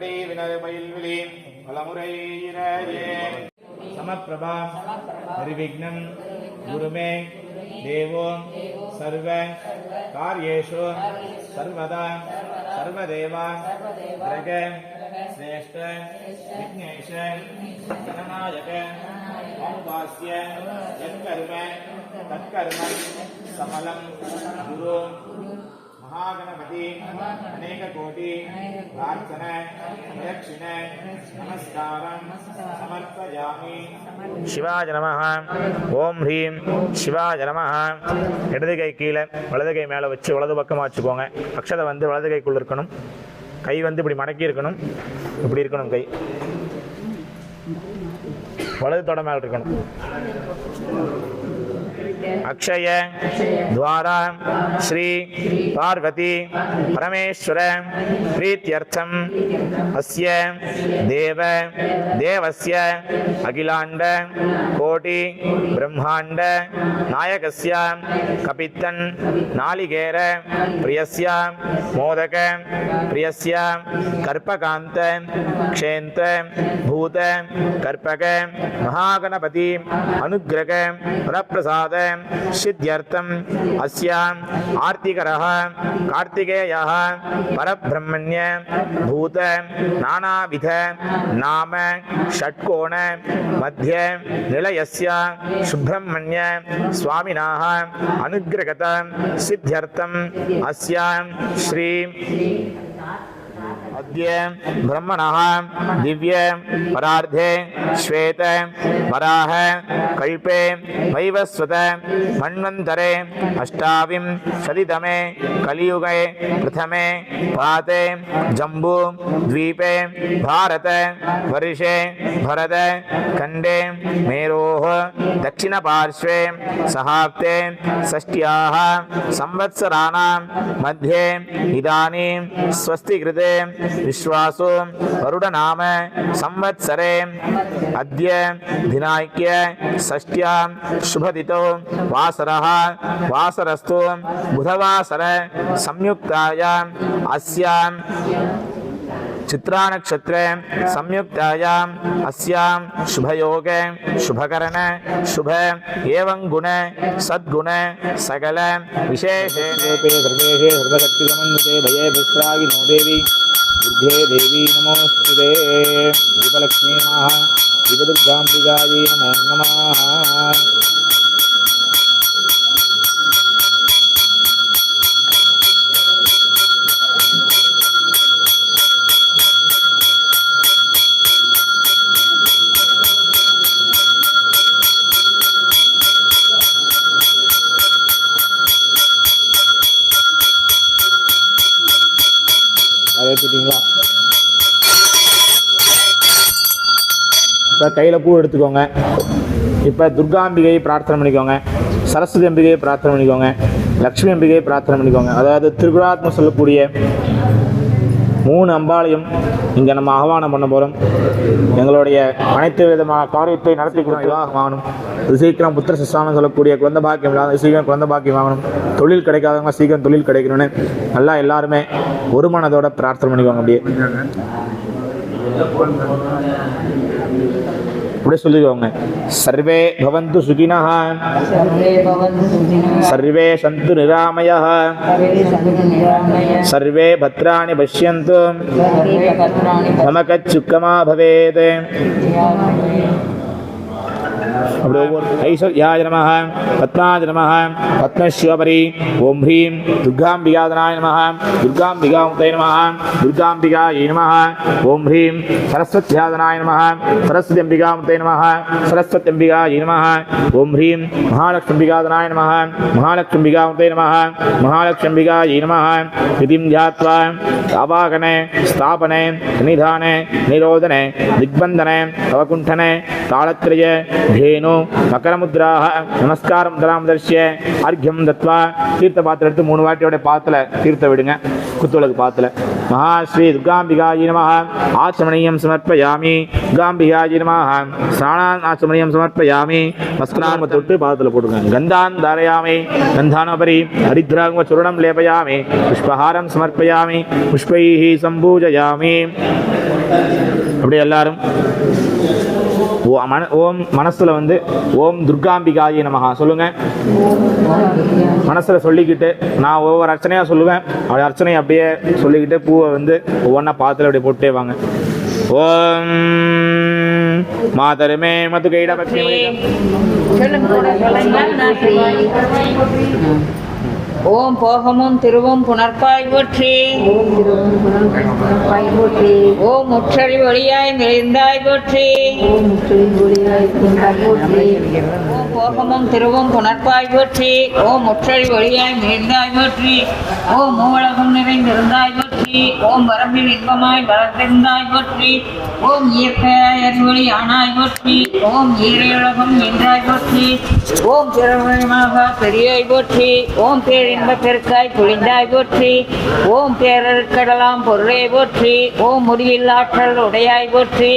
படி வினது பயில் விழி பலமுறை சமப்பிரபா நிர்விக்னம் குருமே தேவோ சர்வ காரியேஷு சர்வதா சர்வதேவா கிரக சிரேஷ்ட விக்னேஷ ஜனநாயக ஓம்பாஸ்ய யத்கர்ம தற்கர்ம சமலம் குரு மகாகணபதி அநேக கோடி பிரார்த்தன பிரதட்சிண நமஸ்காரம் சமர்ப்பயாமி. சிவாஜ நம ஓம் ஹ்ரீம். சிவாஜ நம இடது கை கீழே வலது கை மேலே வச்சு வலது பக்கமாக வச்சுக்கோங்க. அக்ஷதை வந்து வலது கைக்குள்ள இருக்கணும். கை வந்து இப்படி மடக்கி இருக்கணும். இப்படி இருக்கணும் கை. வலது தொட மேலே இருக்கணும். அக்ஷய துவாரா ஸ்ரீ பார்வதி பரமேஸ்வர பிரீத்தியர்த்தம் அஸ்ய தேவ தேவஸ்ய அகிலாண்ட கோடி பிரம்மாண்ட நாயகஸ்ய கபித்தன் நாளிகேர பிரியஸ்ய மோதக பிரியஸ்ய கற்பகாந்த க்ஷேந்த பூத கற்பக மகாகணபதி அனுகிரக வரப்பிரசாத சித்தியர்த்தம் அஸ்யாம் ஆர்த்திகரக கார்த்திகேயः பரபிரம்மண்ய பூத நானாவித நாம ஷட்கோண மத்திய நிலையஸ்ய சுப்பிரமணிய சுவாமினாக அனுகிரகத சித்தியர்த்தம் அஸ்யாம் ஸ்ரீ अद्य ब्रह्मणः, दिव्य, परार्धे, श्वेत वराह कल्पे, वैवस्वत, मन्वन्तरे अष्टाविंशतितमे कलियुगे, प्रथमे पाते जम्बू, द्वीपे, भारत, वर्षे, भरत मेरोः, दक्षिणपार्श्वे सहाप्ते षष्ट्याः, संवत्सराणां मध्ये, इदानीं स्वस्ति विश्वासो वरुणनाम संवत्सरे अद्य दिनाक्य षष्ट्या शुभदितो वासरः वासरस्तु बुधवासर संयुक्ताय अस्यां चित्रा नक्षत्र संयुक्तायाम अस्याम शुभयोगे शुभकरणे शुभ एवं गुण सद्गुण सकल विशेष भये भस्त्रागि नो देवी। దుర్గే దేవీ నమోస్తుదే దీపలక్ష్మీ మహా శివదుర్గాంబికాయే నమో నమ கையில் பூ எடுத்துக்கோங்க. இப்போ துர்காம்பிகையை பிரார்த்தனை பண்ணிக்கோங்க. சரஸ்வதி அம்பிகையை பிரார்த்தனை பண்ணிக்கோங்க. லக்ஷ்மி அம்பிகையை பிரார்த்தனை பண்ணிக்கோங்க. அதாவது திருகுராத்மம் சொல்லக்கூடிய மூணு அம்பாளையும் இங்கே நம்ம ஆஹ்வானம் பண்ண போகிறோம் எங்களுடைய அனைத்து விதமான காரியத்தை நடத்தி கொடுத்து வாங்கணும். சீக்கிரம் புத்திர சிஸ்தானம் சொல்லக்கூடிய குழந்தை பாக்கியம் இல்லாத சீக்கிரம் குழந்தை பாக்கியம் வாங்கணும். தொழில் கிடைக்காதவங்க சீக்கிரம் தொழில் கிடைக்கணும்னு நல்லா எல்லாருமே ஒரு மனதோட பிரார்த்தனை பண்ணிக்கோங்க அப்படியே. ఇప్పుడే சொல்லிடுவாங்க సర్వే భవంతు సుఖిన. సర్వే సంతు నిరామయ. సర్వే భద్రాణి పశ్యంతు. మమ కచ్చుక్కమా భవేత్. ఐశ్వర్యాయ నమ పద్మాయ నమ పద్మశ్వపరి ఓం హ్రీం దుర్గాంబికాదనాయ నమ దుర్గాంబికాముతయ నమ దుర్గాంబికాయ నమ ఓం హ్రీం సరస్వత్యాదనాయ నమ సరస్వత్యంబికాముతయ నమ సరస్వత్యంబికాయ నమ ఓం హ్రీం మహాలక్ష్మింబికాదనాయ నమ మహాలక్ష్మింబికాముతయ నమ మహాలక్ష్మింబికాయ నమ విధిం ధ్యాత్వా ఆవాహనే స్థాపనే నిధానే నిరోధనే దిగ్బంధనే తవకుంఠనే తాళత్రయ धेनु மகரமுத்ராக நமஸ்காரம் தராம் தர்ஷிய அர்க்கியம் தத்வா தீர்த்த பாத்திரம் எடுத்து மூணு வாட்டியோட பாத்தில் தீர்த்த விடுங்க குத்துலகு பாத்தில் மகாஸ்ரீ துர்காம்பிகாயி நம ஆச்சமணியம் சமர்ப்பயாமி துர்காம்பிகாயி நம ஸ்நானான் ஆச்சமணியம் சமர்ப்பயாமி மஸ்நாம தொட்டு பாதத்தில் போட்டுருக்காங்க கந்தான் தாரயாமி கந்தானபரி ஹரித்ராங்க சுருணம் லேபயாமி புஷ்பஹாரம் சமர்ப்பயாமி புஷ்பைஹி சம்பூஜயாமி அப்படியே எல்லாரும் மன ஓம் மனசுல வந்து ஓம் துர்காம்பிகாயி நமகா சொல்லுங்க. மனசுல சொல்லிக்கிட்டு நான் ஒவ்வொரு அர்ச்சனையா சொல்லுவேன். அப்படி அர்ச்சனையை அப்படியே சொல்லிக்கிட்டு பூவை வந்து ஒவ்வொன்றா பாத்துல அப்படியே போட்டே வாங்க. ஓம் மாதருமே மது கைட பக்தி ஓம் போகமும் திருவும் புனர்பாய் போற்றி போற்றி ஓம் முற்றறி ஒளியாய் நிறைந்தாய் போற்றி ஓம் முற்றிலும் ஒளியாய் கொண்டாய் போற்றி ஓம் போகமும் திருவும் புனர்பாய் போற்றி ஓம் முற்றறி ஒளியாய் நிறைந்தாய் போற்றி ஓம் மூலகம் நிறைந்திருந்தாய் போற்றி ஓம் வரம்பில் இன்பமாய் வளர்ந்திருந்தாய் போற்றி ஓம் இயற்கையாய் அறிவொளி ஆனாய் போற்றி ஓம் ஈரையுலகம் என்றாய் போற்றி ஓம் பிறமயமாக பெரியாய் போற்றி ஓம் பேரின்ப பெருக்காய் பொழிந்தாய் போற்றி ஓம் பேரருக்கடலாம் பொருளே போற்றி ஓம் முடிவில்லாற்றல் உடையாய் போற்றி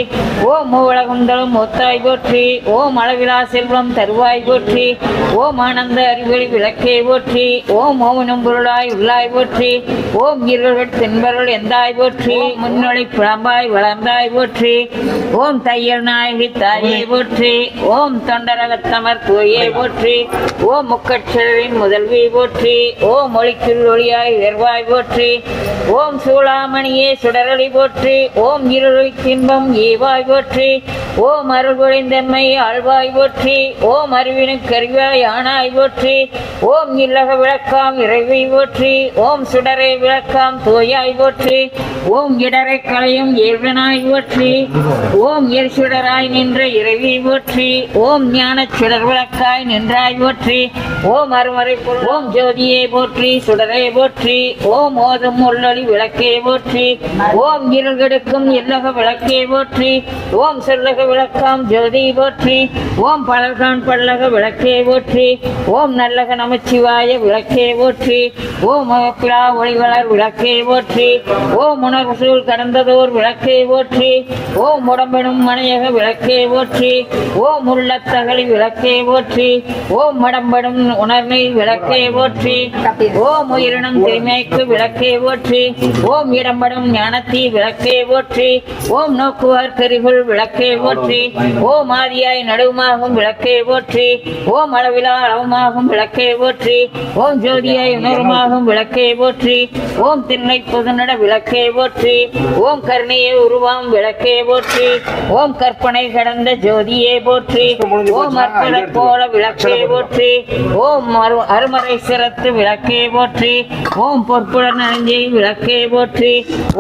ஓம் மூவலகுந்தலும் ஒத்தாய் போற்றி ஓம் அளவிலா செல்வம் தருவாய் போற்றி ஓம் ஆனந்த அறிவொளி விளக்கே போற்றி ஓம் ஓமனும் பொருளாய் உள்ளாய் போற்றி ஓம் இருள் தென்பருள் எந்தாய் போற்றி முன்னொழி புலம்பாய் வளர்ந்தாய் போற்றி ஓம் தையல் நாயகி தாயை போற்றி ஓம் தொண்டரகத்தமர் கோயே போற்றி ஓம் முக்கட்சரின் முதல்வி போற்றி ஓம் ஒளி ஒளியாய் உயர்வாய் போற்றி ஓம் சூளாமணியே சுடரொளி போற்றி ஓம் இருளொளி தின்பம் ஏவாய் போற்றி ஓம் அருள் பொழிந்தன்மை ஆழ்வாய் போற்றி ஓம் அறிவினுக்கு ஆனாய் போற்றி ஓம் இல்லக விளக்காம் இறைவை போற்றி ஓம் சுடரை விளக்காம் தோயாய் போற்றி ஓம் இடரை கலையும் ஏழ்வனாய் போற்றி ஓம் எரிசுடராய் நின்ற இறைவி போற்றி ஓம் ஞான சுடர் விளக்காய் நின்றாய் போற்றி ஓம் அருமறை ஓம் ஜோதி ஜோதியே போற்றி சுடரை போற்றி ஓம் ஓதும் உள்ளொளி விளக்கே போற்றி ஓம் இருள் கெடுக்கும் இல்லக விளக்கே போற்றி ஓம் சொல்லக விளக்காம் ஜோதி போற்றி ஓம் பலர்கான் பல்லக விளக்கே போற்றி ஓம் நல்லக நமச்சிவாய விளக்கே போற்றி ஓம் மகப்பிலா ஒளிவளர் விளக்கே போற்றி ஓம் உணர்வு சூழ் கடந்ததோர் விளக்கே போற்றி ஓம் உடம்பெனும் மனையக விளக்கே போற்றி ஓம் உள்ளத்தகலி விளக்கே போற்றி ஓம் மடம்படும் உணர்மை விளக்கே போற்றி ஓம் உயிரினும் தீமைக்கு விளக்கே போற்றி. ஓம் இடம்படும் ஞானத்தி விளக்கே போற்றி. ஓம் நோக்குவார் கரிகுள் விளக்கே போற்றி. ஓம் ஆதியாய் நடுவுமாகும் விளக்கே போற்றி. ஓம் அளவிலா அளவுமாகும் விளக்கே போற்றி. ஓம் ஜோதியாய் உணர்வுமாகும் விளக்கே போற்றி. ஓம் திண்ணை புதுநட விளக்கே போற்றி. ஓம் கருணையே உருவாம் விளக்கே போற்றி. ஓம் கற்பனை கடந்த ஜோதியே போற்றி. ஓம் அற்புத போல விளக்கே போற்றி. ஓம் அரு- அருமறை சிரத்து விளக்கே போற்றி ஓம் பொற்புடன் நெஞ்சை விளக்கே போற்றி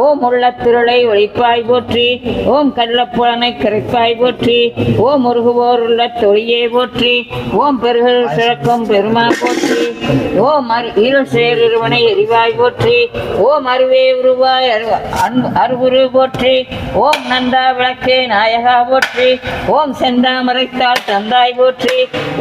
ஓம் உள்ள திருளை ஒழிப்பாய் போற்றி ஓம் கள்ளப்புலனை கிடைப்பாய் போற்றி ஓம் முருகுவோர் உள்ள தொழியை போற்றி ஓம் பெருகல் சிறக்கும் பெருமா போற்றி ஓம் இருள் சேருவனை எரிவாய் போற்றி ஓம் அருவே உருவாய் அரு- அருவுரு போற்றி ஓம் நந்தா விளக்கே நாயகா போற்றி ஓம் செந்தாமரைத்தாள் தந்தாய் போற்றி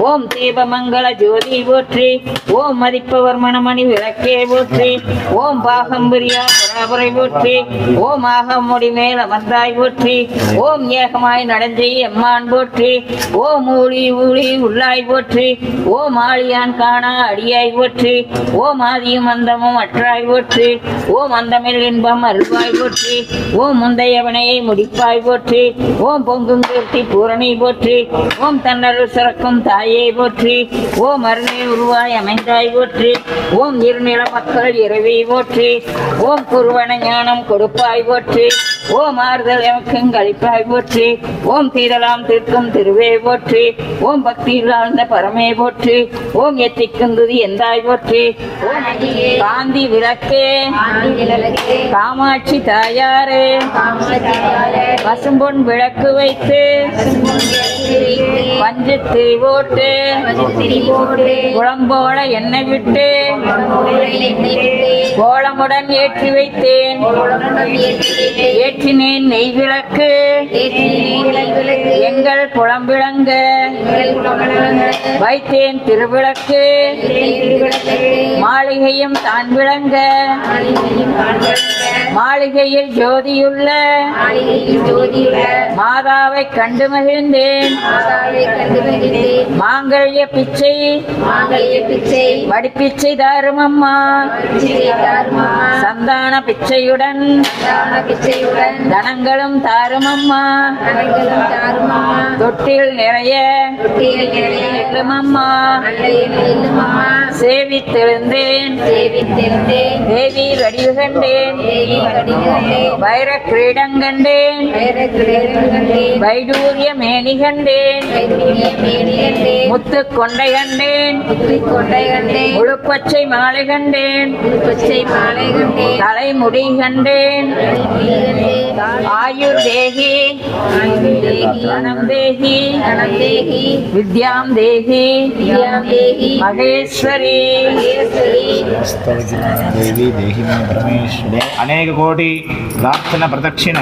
ஓம் தீபமங்கள ஜோதி போற்றி ஓம் மதிப்பவர் மணமணி விளக்கே போற்றி ஓம் பாகம்பரியா பராபரை போற்றி ஓம் ஆகமுடி மேல வந்தாய் போற்றி ஓம் ஏகமாய் நடந்தி எம்மான் போற்றி ஓம் ஊழி ஊழி உள்ளாய் போற்றி ஓம் ஆழியான் காணா அடியாய் போற்றி ஓம் ஆதியும் அந்தமும் அற்றாய் போற்றி ஓம் அந்தமில் இன்பம் அருள்வாய் போற்றி ஓம் முந்தையவனையை முடிப்பாய் போற்றி ஓம் பொங்கும் கீர்த்தி பூரணி போற்றி ஓம் தன்னருள் சிறக்கும் தாயை போற்றி ஓம் அருணை உருவாய் அமைந்தாய் போற்றி போற்றி. ஓம் இருநில மக்கள் இரவி போற்றி. ஓம் குருவன ஞானம் கொடுப்பாய் போற்றி. ஓம் ஆறுதல் எமக்கும் கழிப்பாய் போற்றி. ஓம் தீரலாம் தீர்க்கும் திருவே போற்றி. ஓம் பக்தியில் ஆழ்ந்த பரமே போற்றி. ஓம் எத்திக்கும் துதி எந்தாய் போற்றி. காந்தி விளக்கே. காமாட்சி தாயாரே. பசும்பொன் விளக்கு வைத்து. பஞ்சு திரி போட்டு. குழம்போட எண்ணெய் விட்டு. விட்டு கோலமுடன் ஏற்றி வைத்தேன் ஏற்றினேன் நெய் விளக்கு எங்கள் குளம்பிளங்க வைத்தேன் திருவிளக்கு. மாளிகையும் தான் விளங்க மாளிகையில் ஜோதியுள்ள மாதாவை கண்டு மகிழ்ந்தேன். மாங்கல்ய பிச்சை வடிப்பிச்சை தாரும் அம்மா சந்தான பிச்சையுடன் தனங்களும் தாரும் அம்மா தொட்டில் நிறைய எள்ளும் அம்மா சேவித்திருந்தேன். தேவி வடிவு கண்டேன் வைர கிரீடம் கண்டேன். வைடூரிய மேனி கண்டேன் முத்து கொண்டை கண்டேன் முழுப்பச்சை மாலை கண்டேன் தலைமுடி கண்டேன் ஆயுர் தேகி தேகி வித்யாம் தேகி மகேஸ்வரி. అనేక కోటి ప్రార్థన ప్రదక్షిణ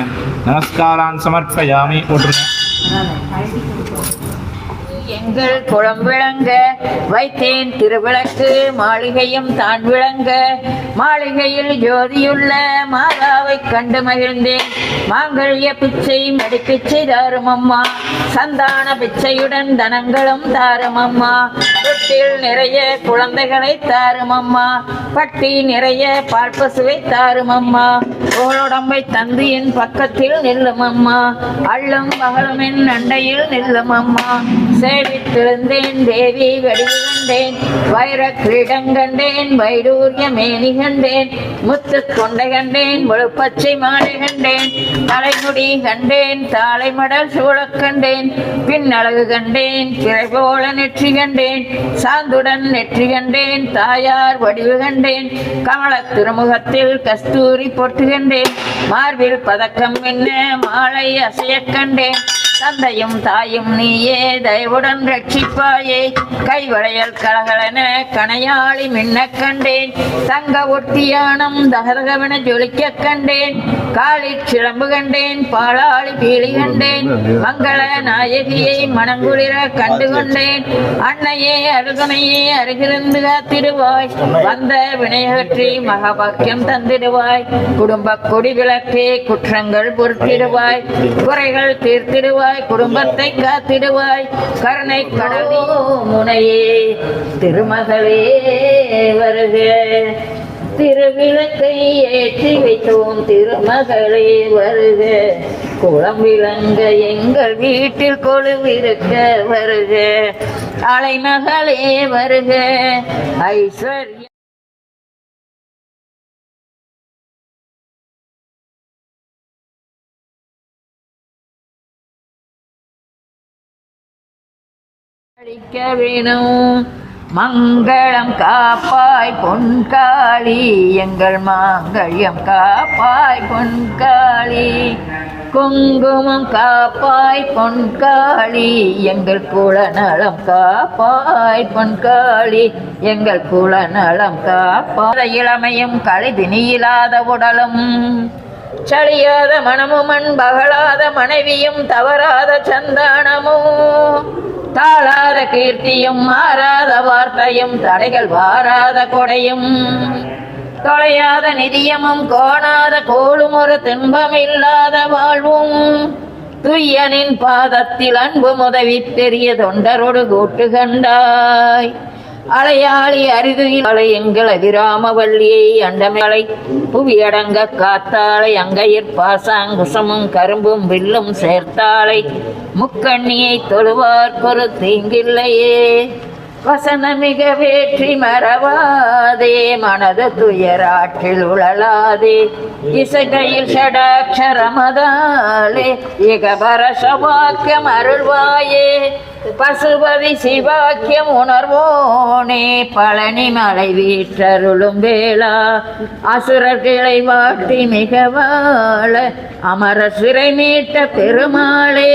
నమస్కారాన్ సమర్పయామి. எங்கள் குளம் விளங்க வைத்தேன் திருவிளக்கு மாளிகையும் தான் விளங்க. மாளிகையில் ஜோதியுள்ள மாதாவை கண்டு மகிழ்ந்தேன். மாங்கல்ய பிச்சை மடிப்பிச்சை தாரும் அம்மா. சந்தான பிச்சையுடன் தனங்களும் தாரும் அம்மா. நிறைய குழந்தைகளை தாரும் அம்மா. பட்டி நிறைய பால் பசுவை தாரும் அம்மா. உடம்பை தந்து என் பக்கத்தில் நில்லும் அம்மா. அள்ளும் பகலும் என் அண்டையில் நில்லும் அம்மா. சேவித்திருந்தேன் தேவி வடிவு கண்டேன் வைர கிரீடம் கண்டேன் வைடூரிய மேனி கண்டேன் முத்து கொண்டை கண்டேன் முழுப்பச்சை மாலை கண்டேன் தலைமுடி கண்டேன் தாளை மடல் சூழக் கண்டேன் பின்னழகு கண்டேன் பிறை போல நெற்றி கண்டேன் சாந்துடன் நெற்றி கண்டேன் தாயார் வடிவு கண்டேன் கமல திருமுகத்தில் கஸ்தூரி பொட்டு கண்டேன் மார்பில் பதக்கம் என்ன மாலை அசையக் கண்டேன் தந்தையும் தாயும் நீயே தயவுடன் ரட்சிப்பாயே. கைவளையல் கலகலன கணையாளி மின்ன கண்டேன். தங்க ஒட்டியானம் தகதகவென ஜொலிக்க கண்டேன். காளி சிலம்பு கண்டேன் பாலாளி பீலி கண்டேன். மங்கள நாயகியை மனங்குளிர கண்டு கொண்டேன் அன்னையே அருகனையே அருகிருந்து காத்திடுவாய். வந்த வினையகற்றி மகபாக்கியம் தந்திடுவாய். குடும்ப கொடி விளக்கே குற்றங்கள் பொறுத்திடுவாய். குறைகள் தீர்த்திடுவாய். குடும்பத்தை காத்திடுவாய். கருணை கடலோ முனையே திருமகளே வருக. திருவிளக்கை ஏற்றி வைத்தோம் திருமகளே வருக. குளம் விளங்க எங்கள் வீட்டில் கொழுவிருக்க வருக. அலைமகளே வருக. ஐஸ்வர்ய அழிக்க வேணும் மங்களம் காப்பாய் பொன்காளி எங்கள் மாங்கழியம் காப்பாய் பொன்காளி. குங்குமம் காப்பாய் பொன்காளி எங்கள் குலநலம் காப்பாய் பொன்காளி. எங்கள் குலநலம் காப்பாய். இளமையும் கழிதினி இல்லாத உடலும் சளியாத மனமும் அன்பகலாத மனைவியும் தவறாத சந்தானமும் தாழாத கீர்த்தியும் மாறாத வார்த்தையும் தடைகள் வாராத கொடையும். தொலையாத நிதியமும் கோணாத கோளும் ஒரு துன்பம் இல்லாத வாழ்வும். துய்யனின் பாதத்தில் அன்பு உதவி பெரிய தொண்டரோடு கூட்டு கண்டாய். அலையாளி அரிதுகளை எங்கள் அபிராமவல்லியை அண்டமலை புவியடங்க காத்தாளை அங்கையிற் பாசாங்குசமும் கரும்பும் வில்லும் சேர்த்தாளை முக்கண்ணியை தொழுவார்க்கொரு தீங்கில்லையே. வசனமிக வேற்றி மறவாதே மனது துயராற்றில் உழலாதே. இசைகையில் ஷடாட்சரமதாலே இகபர அருள்வாயே. பசுபதி சிவாக்கியம் உணர்வோனே பழனி மலை வீற்றருளும் வேளா அசுரர்களை வாட்டி மிக வாழ அமர சிறை மீட்ட பெருமாளே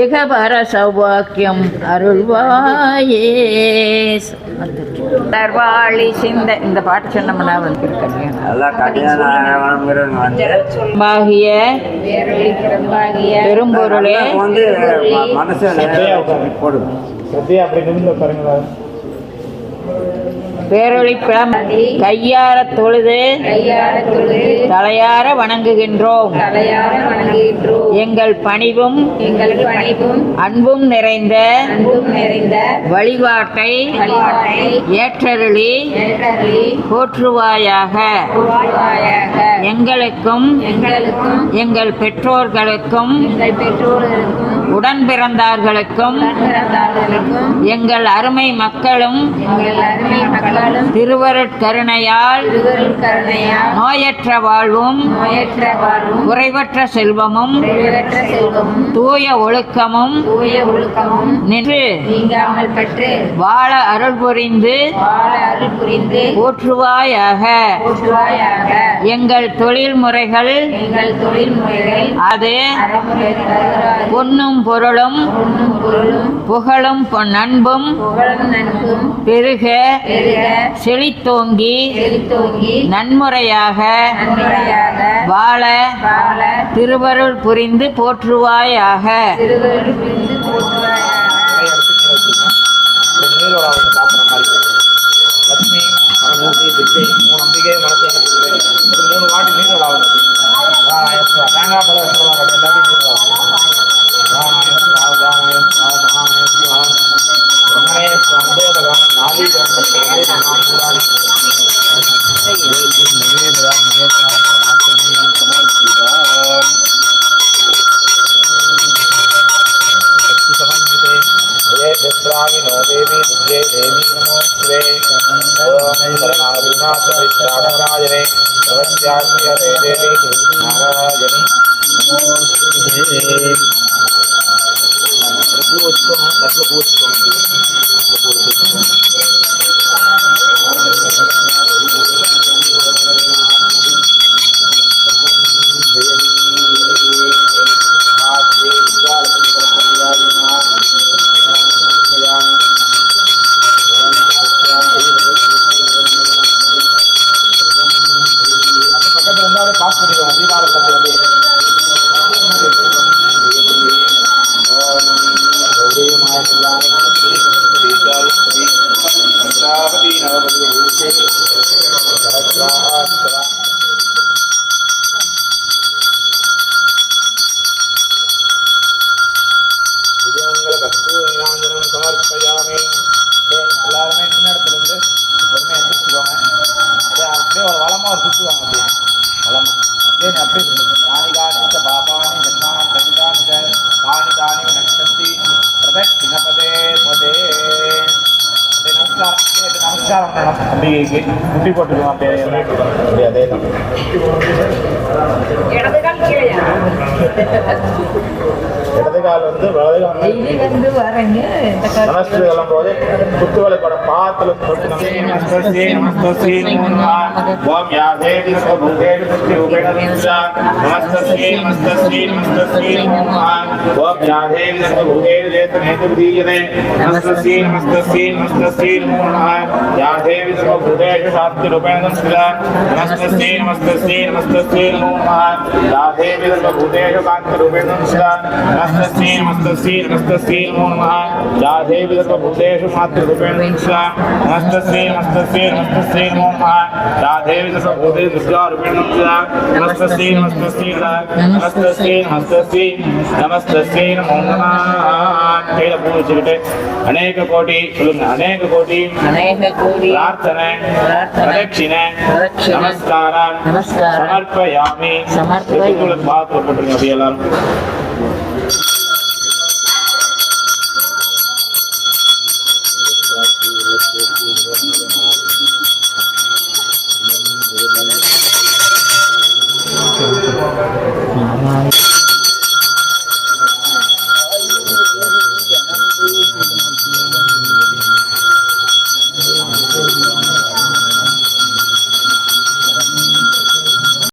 இகபர சௌவாக்கியம் அருள்வாயே. தர்வாளி சிந்த இந்த பாட்டு சொன்னோம்னா வந்து பாகிய பெரும்பொருளே. வந்து ம- மனசுல பேரொழிப்பிடம் கையார தொழுது தலையார வணங்குகின்றோம். எங்கள் பணிவும் அன்பும் நிறைந்த வழிபாட்டை ஏற்றருளி போற்றுவாயாக. எங்களுக்கும் எங்கள் பெற்றோர்களுக்கும் உடன் பிறந்தார்களுக்கும் எங்கள் அருமை மக்களும் திருவருட்கருணையால் நோயற்ற வாழ்வும் குறைவற்ற செல்வமும் தூய ஒழுக்கமும் நின்று வாழ அருள் புரிந்து போற்றுவாயாக எங்கள் தொழில் முறைகள் அது தருகிறாய் பொன்னும் பொருளும் புகழும் பொன் நண்பும் பெருக செழித்தோங்கி நன்முறையாக வாழ திருவருள் புரிந்து போற்றுவாயாக. லட்சுமி மூணு அம்பிகை மனசு மூணு வாட்டி நீரோட தேங்காய் பழம் சமர்ப்பயாமே எல்லாருமே நின்ன இடத்துல இருந்து பொறுமையாக எந்திரிச்சுக்கோங்க. அப்படியே அப்படியே ஒரு வளமாக ஒரு சுற்றுவாங்க அப்படியே. வளமாக அப்படியே நீ அப்படியே சொல்லுங்க யானி காணி பாபானி ஜென்மான் கவிதானி தானி தானி நக்ஷந்தி பிரதட்சிணபதே பதே. நமஸ்காரம் நமஸ்காரம் அம்பிகைக்கு முட்டி போட்டுக்கலாம் அப்படியே அப்படியே அதே தான் இடது கால் வந்து வலது கால் வந்து வந்து குத்து பாத்துல ஓம் யா தேவி சர்வபூதேஷு சக்தி ரூபேண சம்ஸ்யா நமஸ்தே நமஸ்தே ஓம் யா தேவி சர்வபூதேஷு ஜேதனேது पूर्णाय या नमस्ते सर्वभूतेषु शास्तिरूपेण शिला नमस्तस्यै नमस्तस्यै नमस्तस्यै नमो नमः या देवी सर्वभूतेषु कान्तिरूपेण शिला नमस्तस्यै नमस्तस्यै नमस्तस्यै नमो नमः या देवी सर्वभूतेषु मातृरूपेण शिला नमस्तस्यै नमस्तस्यै नमस्तस्यै नमो नमः या देवी सर्वभूतेषु दुर्गारूपेण शिला नमस्तस्यै नमस्तस्यै नमस्तस्यै नमस्तस्यै नमस्तस्यै नमो नमः கையில பூ வச்சுக்கிட்டு அநேக கோடி சொல்லுங்க அநேக கோடி அநேக கோடி பிரார்த்தனை பிரதட்சிணை நமஸ்காரம் நமஸ்காரம், சமர்ப்பயாமி சமர்ப்பயாமி. பாத்து போட்டுருங்க அப்படியே எல்லாரும்